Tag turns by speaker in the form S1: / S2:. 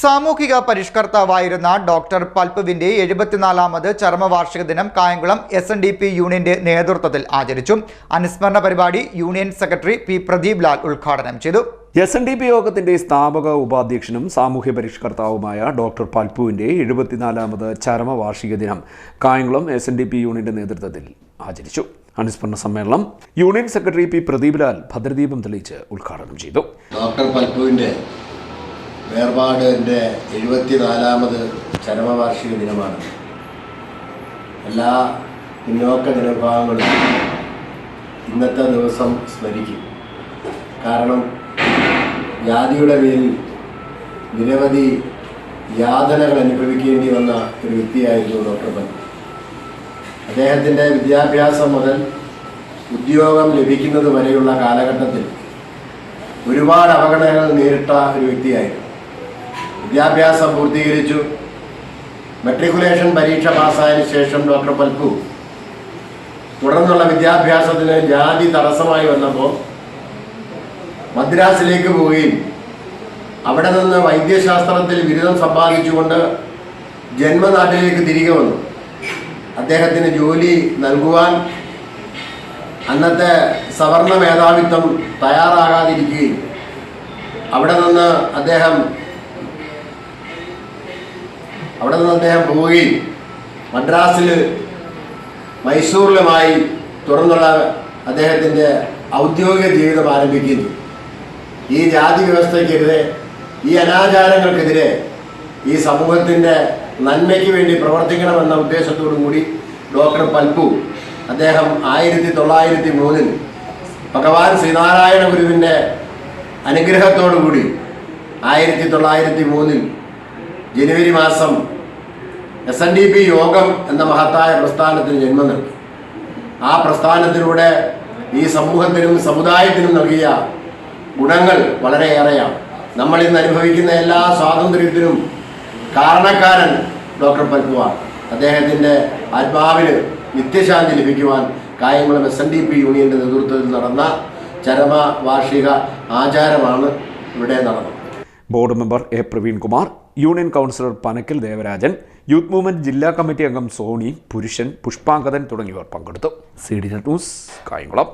S1: സാമൂഹിക പരിഷ്കർത്താവായിരുന്ന ഡോക്ടർ പൽപ്പുവിന്റെ എഴുപത്തിനാലാമത് ചർമ്മവാർഷിക ദിനം Kayamkulam S N D P യൂണിയന്റെ നേതൃത്വത്തിൽ ആചരിച്ചു. അനുസ്മരണ പരിപാടി union secretary P Pradeep Lal ഉദ്ഘാടനം ചെയ്തു.
S2: എസ് എൻ ഡി പി യോഗത്തിന്റെ സ്ഥാപക ഉപാധ്യക്ഷനും സാമൂഹ്യ പരിഷ്കർത്താവുമായ ഡോക്ടർ പൽപ്പുവിന്റെ എഴുപത്തിനാലാമത് ചരമവാർഷിക ദിനം Kayamkulam S N D P യൂണിയന്റെ നേതൃത്വത്തിൽ ആചരിച്ചു. അനുസ്മരണ സമ്മേളനം union secretary P Pradeep Lal ഭദ്രദീപം തെളിയിച്ച് ഉദ്ഘാടനം ചെയ്തു.
S3: ഡോക്ടർ പൽപ്പുവിന്റെ വേർപാടിന്റെ എഴുപത്തിനാലാമത് ചരമവാർഷിക ദിനമാണ്. എല്ലാ പിന്നോക്ക ജനവിഭാഗങ്ങളും ഇന്നത്തെ ദിവസം സ്മരിക്കും. കാരണം ജാതിയുടെ പേരിൽ നിരവധി യാതനകൾ അനുഭവിക്കേണ്ടി വന്ന ഒരു വ്യക്തിയായിരുന്നു ഡോക്ടർ ബന്ധു. അദ്ദേഹത്തിന്റെ വിദ്യാഭ്യാസം മുതൽ ഉദ്യോഗം ലഭിക്കുന്നത് വരെയുള്ള കാലഘട്ടത്തിൽ ഒരുപാട് അപകടങ്ങൾ നേരിട്ട ഒരു വ്യക്തിയായിരുന്നു. വിദ്യാഭ്യാസം പൂർത്തീകരിച്ചു. മെട്രിക്കുലേഷൻ പരീക്ഷ പാസ്സായതിനു ശേഷം ഡോക്ടർ പൽപ്പു തുടർന്നുള്ള വിദ്യാഭ്യാസത്തിന് ജാതി തടസ്സമായി വന്നപ്പോൾ മദ്രാസിലേക്ക് പോവുകയും അവിടെ നിന്ന് വൈദ്യശാസ്ത്രത്തിൽ ബിരുദം സമ്പാദിച്ചുകൊണ്ട് ജന്മനാട്ടിലേക്ക് തിരികെ വന്നു. അദ്ദേഹത്തിന് ജോലി നൽകുവാൻ അന്നത്തെ സവർണ മേധാവിത്വം തയ്യാറാകാതിരിക്കുകയും അവിടെ നിന്ന് അദ്ദേഹം അവിടെ നിന്ന് അദ്ദേഹം പോവുകയും മദ്രാസിൽ മൈസൂറിലുമായി തുടർന്നുള്ള അദ്ദേഹത്തിന്റെ ഔദ്യോഗിക ജീവിതം ആരംഭിക്കുന്നു. ഈ ജാതി വ്യവസ്ഥയ്ക്കെതിരെ ഈ അനാചാരങ്ങൾക്കെതിരെ ഈ സമൂഹത്തിന്റെ നന്മയ്ക്ക് വേണ്ടി പ്രവർത്തിക്കണമെന്ന ഉദ്ദേശത്തോടു കൂടി ഡോക്ടർ പൽപു അദ്ദേഹം ആയിരത്തി തൊള്ളായിരത്തി മൂന്നിൽ ഭഗവാൻ ശ്രീനാരായണ ഗുരുവിന്റെ അനുഗ്രഹത്തോടു കൂടി ആയിരത്തി തൊള്ളായിരത്തി മൂന്നിൽ ജനുവരി മാസം എസ് എൻ ഡി പി യോഗം എന്ന മഹത്തായ പ്രസ്ഥാനത്തിന് ജന്മം നൽകി. ആ പ്രസ്ഥാനത്തിലൂടെ ഈ സമൂഹത്തിനും സമുദായത്തിനും നൽകിയ ഗുണങ്ങൾ വളരെയേറെയാണ്. നമ്മൾ ഇന്ന് അനുഭവിക്കുന്ന എല്ലാ സ്വാതന്ത്ര്യത്തിനും കാരണക്കാരൻ ഡോക്ടർ പൽക്കുവാൻ അദ്ദേഹത്തിന്റെ ആത്മാവിന് നിത്യശാന്തി ലഭിക്കുവാൻ Kayamkulam S N D P യൂണിയന്റെ നേതൃത്വത്തിൽ നടന്ന ചരമ വാർഷിക ആചാരമാണ് ഇവിടെ നടന്നത്.
S2: Board member A Praveenkumar union councillor Panakkal Devarajan youth movement ജില്ലാ കമ്മിറ്റി അംഗം സോണി പുരുഷൻ പുഷ്പാങ്കതൻ തുടങ്ങിയവർ പങ്കെടുത്തു. C D news Kayamkulam.